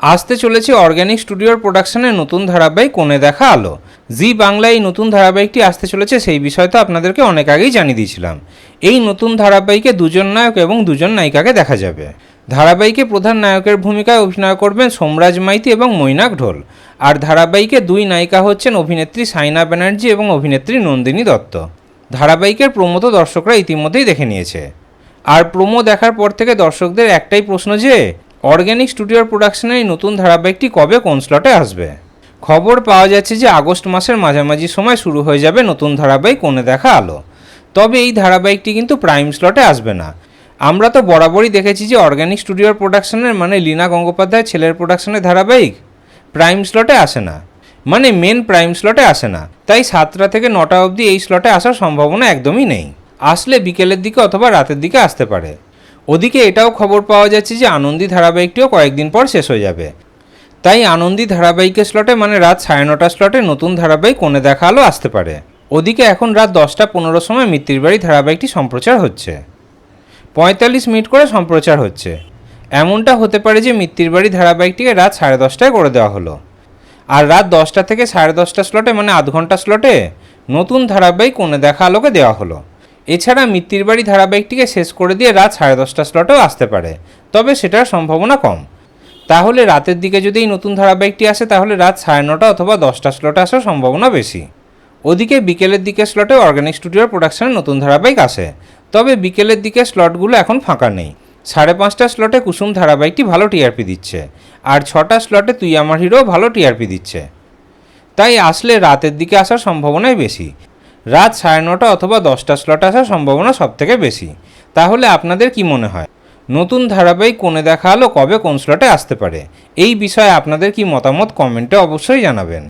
আসতে চলেছে অর্গ্যানিক স্টুডিওর প্রোডাকশনের নতুন ধারাবাহিক কোণে দেখা আলো। জি বাংলায় এই নতুন ধারাবাহিকটি আসতে চলেছে সেই বিষয় তো আপনাদেরকে অনেক আগেই জানিয়ে দিয়েছিলাম। এই নতুন ধারাবাহিকে দুজন নায়ক এবং দুজন নায়িকাকে দেখা যাবে। ধারাবাহিকে প্রধান নায়কের ভূমিকায় অভিনয় করবেন সোমরাজ মাইতি এবং মৈনাক ঢোল। আর ধারাবাহিকে দুই নায়িকা হচ্ছেন অভিনেত্রী সাইনা ব্যানার্জি এবং অভিনেত্রী নন্দিনী দত্ত। ধারাবাহিকের প্রমো তো দর্শকরা ইতিমধ্যেই দেখে নিয়েছে। আর প্রোমো দেখার পর থেকে দর্শকদের একটাই প্রশ্ন যে অর্গ্যানিক স্টুডিওর প্রোডাকশনের এই নতুন ধারাবাহিকটি কবে কোন স্লটে আসবে? খবর পাওয়া যাচ্ছে যে আগস্ট মাসের মাঝামাঝি সময় শুরু হয়ে যাবে নতুন ধারাবাহিক কোণে দেখা আলো। তবে এই ধারাবাহিকটি কিন্তু প্রাইম স্লটে আসবে না। আমরা তো বরাবরই দেখেছি যে অর্গ্যানিক স্টুডিওর প্রোডাকশনের মানে লীনা গঙ্গোপাধ্যায় ছেলের প্রোডাকশনের ধারাবাহিক প্রাইম স্লটে আসে না। মানে মেন প্রাইম স্লটে আসে না। তাই সাতটা থেকে নটা অবধি এই স্লটে আসার সম্ভাবনা একদমই নেই। আসলে বিকেলের দিকে অথবা রাতের দিকে আসতে পারে। ওদিকে এটাও খবর পাওয়া যাচ্ছে যে আনন্দী ধারাবাহিকটিও কয়েকদিন পর শেষ হয়ে যাবে। তাই আনন্দী ধারাবাহিকের স্লটে মানে রাত সাড়ে নটা স্লটে নতুন ধারাবাহিক কোণে দেখা আলো আসতে পারে। ওদিকে এখন রাত দশটা পনেরো সময় মিত্তির বাড়ি ধারাবাহিকটি সম্প্রচার হচ্ছে। পঁয়তাল্লিশ মিনিট করে সম্প্রচার হচ্ছে। এমনটা হতে পারে যে মিত্তির বাড়ি ধারাবাহিকটিকে রাত সাড়ে দশটায় করে দেওয়া হলো। আর রাত দশটা থেকে সাড়ে দশটা স্লটে মানে আধ ঘণ্টা স্লটে নতুন ধারাবাহিক কোণে দেখা আলোকে দেওয়া হলো। এছাড়া মিত্তির বাড়ি ধারাবাহিকটিকে শেষ করে দিয়ে রাত সাড়ে দশটা স্লটেও আসতে পারে, তবে সেটার সম্ভাবনা কম। তাহলে রাতের দিকে যদি এই নতুন ধারাবাহিকটি আসে, তাহলে রাত সাড়ে নটা অথবা দশটা স্লটে আসার সম্ভাবনা বেশি। ওদিকে বিকেলের দিকে স্লটে অর্গানিক স্টুডিওর প্রোডাকশনের নতুন ধারাবাহিক আসে, তবে বিকেলের দিকে স্লটগুলো এখন ফাঁকা নেই। সাড়ে পাঁচটা স্লটে কুসুম ধারাবাহিকটি ভালো টিআরপি দিচ্ছে, আর ছটা স্লটে তুই আমার হিরো ভালো টিআরপি দিচ্ছে। তাই আসলে রাতের দিকে আসার সম্ভাবনাই বেশি। রাত সাড়ে নটা অথবা দশটা স্লট আসার সম্ভাবনা সব থেকে বেশি। তাহলে আপনাদের কি মনে হয়? নতুন ধারাবাহিক কোণে দেখা হলো কবে কোন স্লটে আসতে পারে? এই বিষয়ে আপনাদের কি মতামত কমেন্টে অবশ্যই জানাবেন।